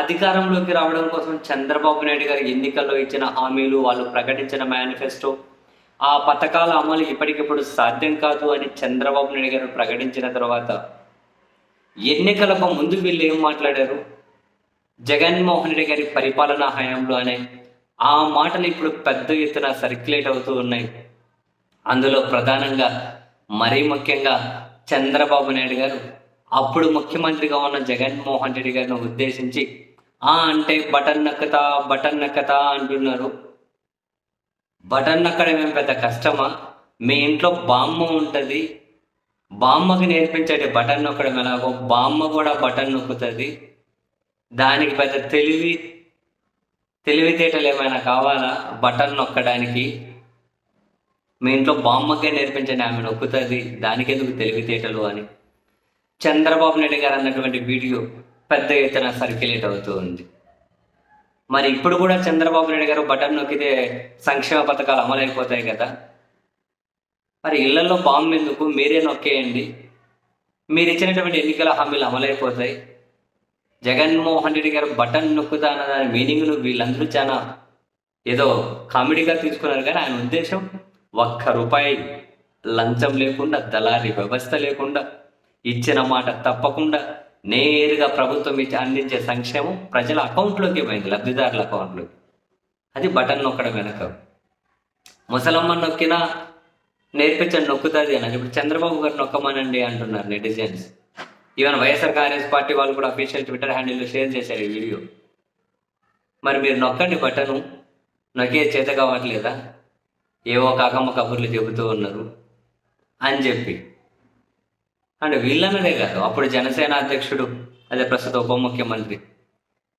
అధికారంలోకి రావడం కోసం చంద్రబాబు నాయుడు గారు ఎన్నికల్లో ఇచ్చిన హామీలు వాళ్ళు ప్రకటించిన మేనిఫెస్టో ఆ పథకాల అమలు ఇప్పటికిప్పుడు సాధ్యం కాదు అని చంద్రబాబు నాయుడు గారు ప్రకటించిన తర్వాత ఎన్నికలకు ముందు వీళ్ళు ఏం మాట్లాడారు? జగన్మోహన్ రెడ్డి గారి పరిపాలనా హయాంలో అనే ఆ మాటలు ఇప్పుడు పెద్ద ఎత్తున సర్క్యులేట్ అవుతూ ఉన్నాయి. అందులో ప్రధానంగా మరీ ముఖ్యంగా చంద్రబాబు నాయుడు గారు అప్పుడు ముఖ్యమంత్రిగా ఉన్న జగన్మోహన్ రెడ్డి గారిని ఉద్దేశించి ఆ అంటే బటన్ నక్కతా బటన్ నక్కతా అంటున్నారు. బటన్ నక్కడం ఏం పెద్ద కష్టమా? మీ ఇంట్లో బామ్మ ఉంటుంది. బామ్మకి నేర్పించండి బటన్ నొక్కడం ఎలాగో? బామ్మ కూడా బటన్ నొక్కుతుంది. దానికి పెద్ద తెలివి తెలివితేటలు ఏమైనా కావాలా? బటన్ నొక్కడానికి. మీ ఇంట్లో బామ్మకే నేర్పించండి ఆమె నొక్కుతుంది. దానికి ఎందుకు తెలివితేటలు అని. చంద్రబాబు నాయుడు గారు అన్నటువంటి వీడియో పెద్ద ఎత్తున సర్క్యులేట్ అవుతూ ఉంది. మరి ఇప్పుడు కూడా చంద్రబాబు నాయుడు గారు బటన్ నొక్కితే సంక్షేమ పథకాలు అమలైపోతాయి కదా. మరి ఇళ్ళలో బాంబు ఎందుకు? మీరే నొక్కేయండి. మీరు ఇచ్చినటువంటి ఎన్నికల హామీలు అమలైపోతాయి. జగన్మోహన్ రెడ్డి గారు బటన్ నొక్కుతా అన్న దాని మీనింగ్ను వీళ్ళందరూ చాలా ఏదో కామెడీగా తీసుకున్నారు. కానీ ఆయన ఉద్దేశం ఒక్క రూపాయి లంచం లేకుండా దళారీ వ్యవస్థ లేకుండా ఇచ్చిన మాట తప్పకుండా నేరుగా ప్రభుత్వం ఇచ్చి అందించే సంక్షేమం ప్రజల అకౌంట్లోకి పోయింది లబ్ధిదారుల అకౌంట్లోకి. అది బటన్ నొక్కడం వెనక. ముసలమ్మ నొక్కినా నేర్పించండి నొక్కుతుంది అని. ఇప్పుడు చంద్రబాబు గారు నొక్కమనండి అంటున్నారు netizens even YSR Congress party వాళ్ళు కూడా అఫీషియల్ ట్విట్టర్ హ్యాండిల్లో షేర్ చేశారు ఈ వీడియో. మరి మీరు నొక్కండి బటను. నొక్కే చేత కావట్లేదా? ఏవో కాకమ్మ కబుర్లు చెబుతూ ఉన్నారు అని చెప్పి. అంటే వీళ్ళన్నదే కాదు. అప్పుడు జనసేన అధ్యక్షుడు అదే ప్రస్తుత ఉప ముఖ్యమంత్రి.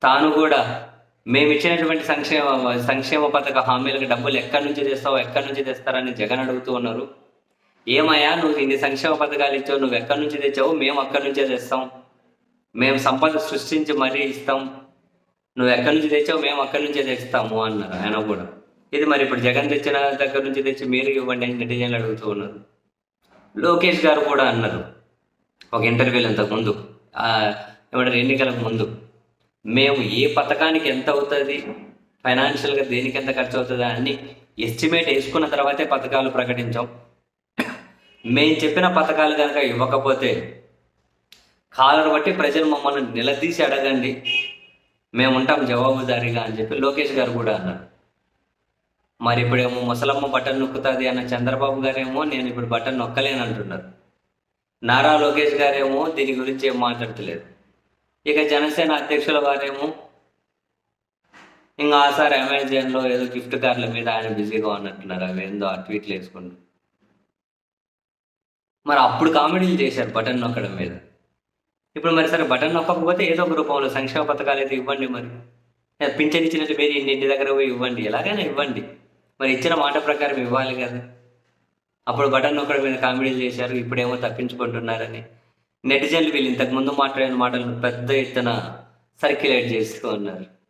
తాను కూడా మేము ఇచ్చినటువంటి సంక్షేమ సంక్షేమ పథక హామీలకు డబ్బులు ఎక్కడి నుంచి తెస్తావు ఎక్కడి నుంచి తెస్తారని జగన్ అడుగుతూ ఉన్నారు. ఏమయ్యా నువ్వు ఇన్ని సంక్షేమ పథకాలు ఇచ్చావు నువ్వు ఎక్కడి నుంచి తెచ్చావు? మేము అక్కడి నుంచే తెస్తాం. మేము సంపద సృష్టించి మరీ ఇస్తాం. నువ్వు ఎక్కడి నుంచి తెచ్చావు? మేము అక్కడి నుంచే తెస్తాము అన్నారు ఆయన కూడా. ఇది మరి ఇప్పుడు జగన్ తెచ్చిన దగ్గర నుంచి తెచ్చి మీరు ఇవ్వండి అని నెటిజన్లు అడుగుతూ ఉన్నారు. లోకేష్ గారు కూడా అన్నారు. ఒక ఇంటర్వ్యూలు ఇంతకుముందు. ఏమంటారు ఎన్నికలకు ముందు. మేము ఏ పథకానికి ఎంత అవుతుంది ఫైనాన్షియల్గా దేనికి ఎంత ఖర్చు అవుతుంది అని ఎస్టిమేట్ వేసుకున్న తర్వాతే పథకాలు ప్రకటించాం. మేము చెప్పిన పథకాలు కనుక ఇవ్వకపోతే కాలర్ బట్టి ప్రజలు మమ్మల్ని నిలదీసి అడగండి. మేము ఉంటాం జవాబుదారీగా అని చెప్పి లోకేష్ గారు కూడా అన్నారు. మరి ఇప్పుడేమో ముసలమ్మ బటన్ నొక్కుతుంది అన్న చంద్రబాబు గారేమో నేను ఇప్పుడు బటన్ నొక్కలేనంటున్నారు. నారా లోకేష్ గారేమో దీని గురించి ఏం మాట్లాడతలేదు. ఇక జనసేన అధ్యక్షుల వారేమో ఇంకా సార్ అమెజాన్లో ఏదో గిఫ్ట్ కార్ల మీద ఆయన బిజీగా ఉన్నట్టున్నారు. అవి ఏందో ఆ ట్వీట్లు వేసుకుంటూ. మరి అప్పుడు కామెడీలు చేశారు బటన్ నొక్కడం మీద. ఇప్పుడు మరి సరే బటన్ నొక్కకపోతే ఏదో ఒక రూపంలో సంక్షేమ పథకాలు అయితే ఇవ్వండి మరి. పింఛన్ ఇచ్చినట్టు మీరు ఇన్ని ఇంటి దగ్గర పోయి ఇవ్వండి. ఎలాగైనా ఇవ్వండి. మరి ఇచ్చిన మాట ప్రకారం ఇవ్వాలి కదా. అప్పుడు బటన్ ఒకటి మీద కామెడీలు చేశారు ఇప్పుడేమో తప్పించుకుంటున్నారని. నెటిజన్లు వీళ్ళు ఇంతకుముందు మాట్లాడిన మాటలను పెద్ద ఎత్తున సర్క్యులేట్ చేస్తూ ఉన్నారు.